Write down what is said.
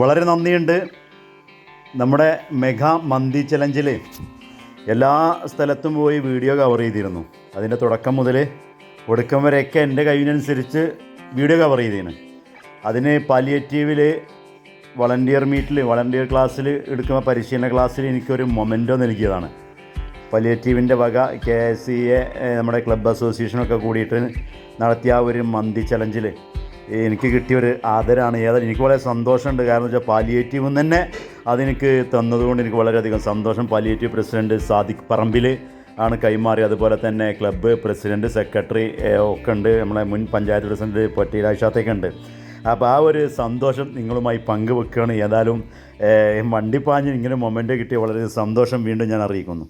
വളരെ നന്ദിയുണ്ട്. നമ്മുടെ മെഗാ മന്തി ചലഞ്ചിൽ എല്ലാ സ്ഥലത്തും പോയി വീഡിയോ കവർ ചെയ്തിരുന്നു. അതിന്റെ തുടക്കം മുതൽ ഒടുക്കം വരെയൊക്കെ എന്റെ കഴിവിനനുസരിച്ച് വീഡിയോ കവർ ചെയ്തിരുന്നു അതിന് പാലിയേറ്റീവിൽ വളണ്ടിയർ മീറ്റിൽ വളണ്ടിയർ ക്ലാസ്സിൽ എടുക്കുന്ന പരിശീലന ക്ലാസ്സിൽ എനിക്കൊരു മൊമെന്റോ നൽകിയതാണ്. പലിയേറ്റീവിന്റെ വക കെ എസ് സി എ നമ്മുടെ ക്ലബ്ബ് അസോസിയേഷനൊക്കെ കൂടിയിട്ട് നടത്തിയ ഒരു മന്തി ചലഞ്ചിൽ എനിക്ക് കിട്ടിയ ഒരു ആദരമാണ് ഏതായാലും എനിക്ക് വളരെ സന്തോഷമുണ്ട്. കാരണം വെച്ചാൽ പാലിയേറ്റീവ് തന്നെ അതെനിക്ക് തന്നതുകൊണ്ട് എനിക്ക് വളരെയധികം സന്തോഷം. പാലിയേറ്റീവ് പ്രസിഡന്റ് സാദിഖ് പറമ്പിൽ ആണ് കൈമാറി അതുപോലെ തന്നെ ക്ലബ്ബ് പ്രസിഡന്റ് സെക്രട്ടറി ഒക്കെ ഉണ്ട് നമ്മളെ മുൻ പഞ്ചായത്ത് പ്രസിഡന്റ് പൊട്ടിരാശാത്തൊക്കെ ഉണ്ട് അപ്പോൾ ആ ഒരു സന്തോഷം നിങ്ങളുമായി പങ്കുവെക്കുകയാണ് ഏതായാലും വണ്ടിപ്പാഞ്ഞ് ഇങ്ങനെ മൊമെന്റ് കിട്ടിയ വളരെ സന്തോഷം വീണ്ടും ഞാൻ അറിയിക്കുന്നു.